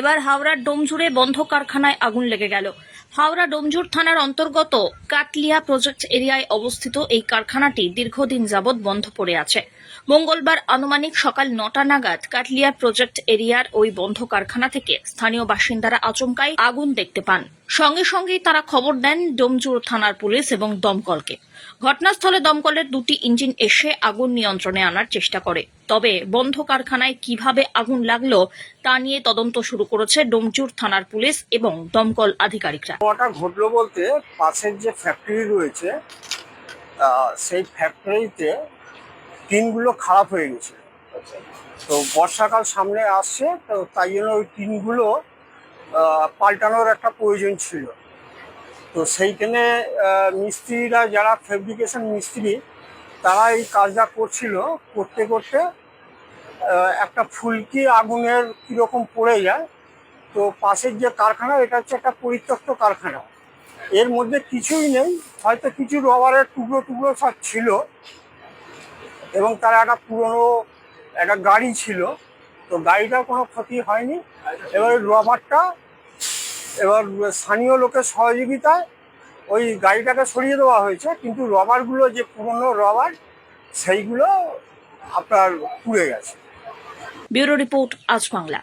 এবার হাওড়ার ডোমঝুড়ে বন্ধ কারখানায় আগুন লেগে গেল। হাওড়া ডোমঝুর থানার অন্তর্গত কাটলিয়া প্রজেক্ট এরিয়ায় অবস্থিত এই কারখানাটি দীর্ঘদিন যাবৎ বন্ধ পড়ে আছে। মঙ্গলবার আনুমানিক সকাল নটা নাগাদ কাটলিয়া প্রজেক্ট এরিয়ার ওই বন্ধ কারখানা থেকে স্থানীয় বাসিন্দারা আচমকাই আগুন দেখতে পান। সঙ্গে সঙ্গেই তারা খবর দেন ডোমজুর থানার পুলিশ এবং দমকলকে। ঘটনাস্থলে দমকলের দুটি ইঞ্জিন এসে আগুন নিয়ন্ত্রণে আনার চেষ্টা করে। তবে বন্ধ কারখানায় কীভাবে আগুন লাগল তা নিয়ে তদন্ত শুরু করেছে ডোমজুর থানার পুলিশ এবং দমকল আধিকারিকরা। ঘটনাটা ঘটলো বলতে পাশের যে ফ্যাক্টরি রয়েছে সেই ফ্যাক্টরিতে টিনগুলো খারাপ হয়ে গেছে। তো বর্ষাকাল সামনে আসছে, তো তাই জন্য ওই টিনগুলো পাল্টানোর একটা প্রয়োজন ছিল। তো সেইখানে মিস্ত্রিরা যারা ফেব্রিকেশন মিস্ত্রি, তারা এই কাজটা করছিল। করতে করতে একটা ফুলকি আগুনের কীরকম পড়ে যায়। তো পাশের যে কারখানা, এটা হচ্ছে একটা পরিত্যক্ত কারখানা। এর মধ্যে কিছুই নেই। হয়তো কিছু রবারের টুকরো টুকরো সব ছিল এবং তারা একটা পুরনো একটা গাড়ি ছিল। তো গাড়িটার কোনো ক্ষতি হয়নি। এবার রবারটা, এবার স্থানীয় লোকের সহযোগিতায় ওই গাড়িটাকে সরিয়ে দেওয়া হয়েছে, কিন্তু রবারগুলো যে পুরনো রবার, সেইগুলো আপনার পুড়ে গেছে। ব্যুরো রিপোর্ট আজ বাংলা।